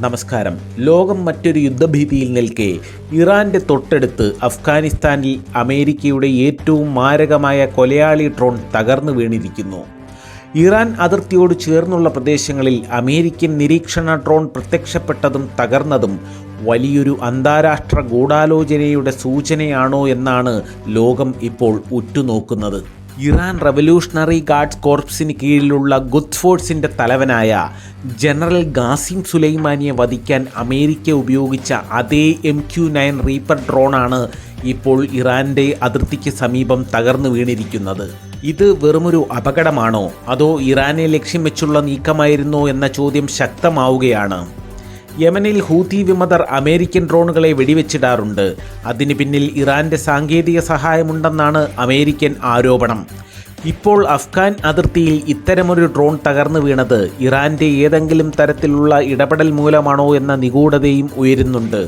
നമസ്കാരം. ലോകം മറ്റൊരു യുദ്ധഭീതിയിൽ നിൽക്കെ. ഇറാന്റെ തൊട്ടടുത്ത് അഫ്ഗാനിസ്ഥാനിൽ അമേരിക്കയുടെ ഏറ്റവും മാരകമായ കൊലയാളി ഡ്രോൺ തകർന്നു വീണിരിക്കുന്നു. ഇറാൻ അതിർത്തിയോട് ചേർന്നുള്ള പ്രദേശങ്ങളിൽ അമേരിക്കൻ നിരീക്ഷണ ഡ്രോൺ പ്രത്യക്ഷപ്പെട്ടതും തകർന്നതും വലിയൊരു അന്താരാഷ്ട്ര ഗൂഢാലോചനയുടെ സൂചനയാണോ എന്നാണ് ലോകം ഇപ്പോൾ ഉറ്റുനോക്കുന്നത്. ഇറാൻ റവല്യൂഷണറി ഗാർഡ്സ് കോർപ്സിന് കീഴിലുള്ള ഗുഡ് ഫോഴ്സിന്റെ തലവനായ ജനറൽ ഗാസിം സുലൈമാനിയെ വധിക്കാൻ അമേരിക്ക ഉപയോഗിച്ച അതേ എം ക്യു നയൻ റീപ്പർ ഡ്രോണാണ് ഇപ്പോൾ ഇറാന്റെ അതിർത്തിക്ക് സമീപം തകർന്നു വീണിരിക്കുന്നത്. ഇത് വെറുമൊരു അപകടമാണോ? അതോ ഇറാനെ ലക്ഷ്യം വെച്ചുള്ള നീക്കമായിരുന്നോ എന്ന ചോദ്യം ശക്തമാവുകയാണ്. യമനിൽ ഹൂതി വിമതർ അമേരിക്കൻ ഡ്രോണുകളെ വെടിവെച്ചിടാറുണ്ട്. അതിന് പിന്നിൽ ഇറാന്റെ സാങ്കേതിക സഹായമുണ്ടെന്നാണ് അമേരിക്കൻ ആരോപണം. ഇപ്പോൾ അഫ്ഗാൻ അതിർത്തിയിൽ ഇത്തരമൊരു ഡ്രോൺ തകർന്നു വീണത് ഇറാന്റെ ഏതെങ്കിലും തരത്തിലുള്ള ഇടപെടൽ മൂലമാണോ എന്ന നിഗൂഢതയും ഉയരുന്നുണ്ട്.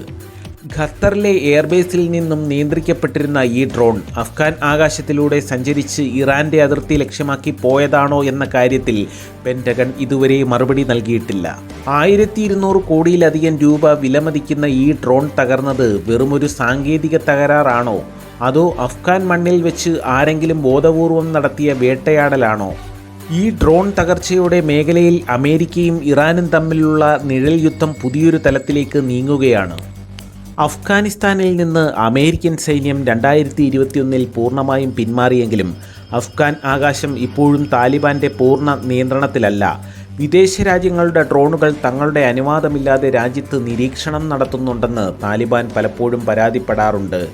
ഖത്തറിലെ എയർബേസിൽ നിന്നും നിയന്ത്രിക്കപ്പെട്ടിരുന്ന ഈ ഡ്രോൺ അഫ്ഗാൻ ആകാശത്തിലൂടെ സഞ്ചരിച്ച് ഇറാന്റെ അതിർത്തി ലക്ഷ്യമാക്കി പോയതാണോ എന്ന കാര്യത്തിൽ പെന്റഗൺ ഇതുവരെ മറുപടി നൽകിയിട്ടില്ല. ആയിരത്തി ഇരുന്നൂറ് കോടിയിലധികം രൂപ വിലമതിക്കുന്ന ഈ ഡ്രോൺ തകർന്നത് വെറുമൊരു സാങ്കേതിക തകരാറാണോ? അതോ അഫ്ഗാൻ മണ്ണിൽ വെച്ച് ആരെങ്കിലും ബോധപൂർവം നടത്തിയ വേട്ടയാടലാണോ? ഈ ഡ്രോൺ തകർച്ചയുടെ മേഖലയിൽ അമേരിക്കയും ഇറാനും തമ്മിലുള്ള നിഴൽ യുദ്ധം പുതിയൊരു തലത്തിലേക്ക് നീങ്ങുകയാണ്. അഫ്ഗാനിസ്ഥാനിൽ നിന്ന് അമേരിക്കൻ സൈന്യം രണ്ടായിരത്തി ഇരുപത്തിയൊന്നിൽ പൂർണമായും പിന്മാറിയെങ്കിലും അഫ്ഗാൻ ആകാശം ഇപ്പോഴും താലിബാന്റെ പൂർണ നിയന്ത്രണത്തിലല്ല. വിദേശ രാജ്യങ്ങളുടെ ഡ്രോണുകൾ തങ്ങളുടെ അനുവാദമില്ലാതെ രാജ്യത്ത് നിരീക്ഷണം നടത്തുന്നുണ്ടെന്ന് താലിബാൻ പലപ്പോഴും പരാതിപ്പെടാറുണ്ട്.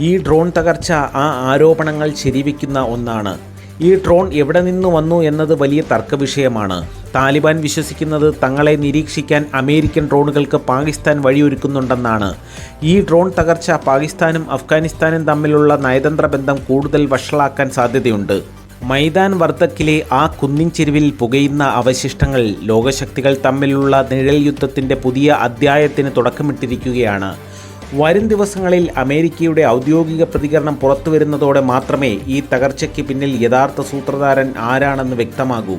ഈ ഡ്രോൺ തകർച്ച ആ ആരോപണങ്ങൾ ശരിവയ്ക്കുന്ന ഒന്നാണ്. ഈ ഡ്രോൺ എവിടെ നിന്ന് വന്നു എന്നത് വലിയ തർക്കവിഷയമാണ്. താലിബാൻ വിശ്വസിക്കുന്നത് തങ്ങളെ നിരീക്ഷിക്കാൻ അമേരിക്കൻ ഡ്രോണുകൾക്ക് പാകിസ്ഥാൻ വഴിയൊരുക്കുന്നുണ്ടെന്നാണ്. ഈ ഡ്രോൺ തകർച്ച പാകിസ്ഥാനും അഫ്ഗാനിസ്ഥാനും തമ്മിലുള്ള നയതന്ത്ര ബന്ധം കൂടുതൽ വഷളാക്കാൻ സാധ്യതയുണ്ട്. മൈദാൻ വർദ്ധക്കിലെ ആ കുന്നിൻ ചെരുവിൽ പുകയുന്ന അവശിഷ്ടങ്ങൾ ലോകശക്തികൾ തമ്മിലുള്ള നിഴൽ യുദ്ധത്തിന്റെ പുതിയ അധ്യായത്തിന് തുടക്കമിട്ടിരിക്കുകയാണ്. വരും ദിവസങ്ങളിൽ അമേരിക്കയുടെ ഔദ്യോഗിക പ്രതികരണം പുറത്തുവരുന്നതോടെ മാത്രമേ ഈ തകർച്ചയ്ക്ക് പിന്നിൽ യഥാർത്ഥ സൂത്രധാരൻ ആരാണെന്ന് വ്യക്തമാകൂ.